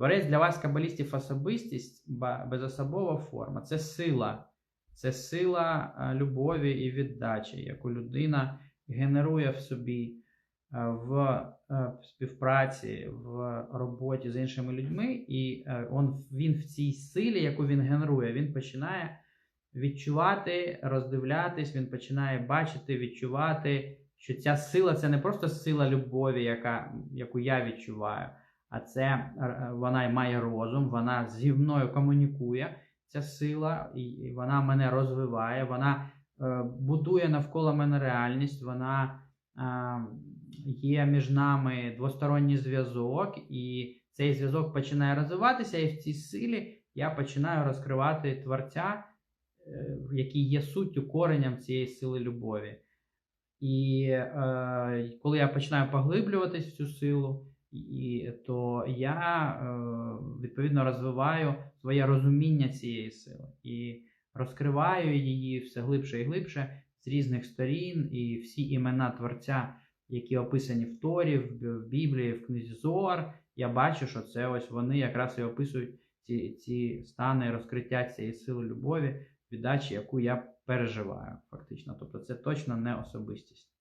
Творець для вас, кабалістів, особистість, безособова форма це сила. Це сила е, любові і віддачі, яку людина генерує в собі е, в е, співпраці, в роботі з іншими людьми, і він в цій силі, яку він генерує, він починає відчувати, роздивлятись, він починає бачити, відчувати, що ця сила це не просто сила любові, яка, яку я відчуваю, а це е, вона має розум, вона зі мною комунікує. Ця сила, і вона мене розвиває, вона е, будує навколо мене реальність, вона е, є між нами двосторонній зв'язок, і цей зв'язок починає розвиватися, і в цій силі я починаю розкривати творця, е, який є суттю коренням цієї сили любові. І е, коли я починаю поглиблюватись в цю силу, і, то я е, відповідно розвиваю своє розуміння цієї сили і розкриваю її все глибше і глибше з різних сторін, і всі імена творця, які описані в Торі, в Біблії, в книзі Зоар, я бачу, що це ось вони якраз і описують ці, ці стани розкриття цієї сили любові, віддачі, яку я переживаю, фактично. Тобто це точно не особистість.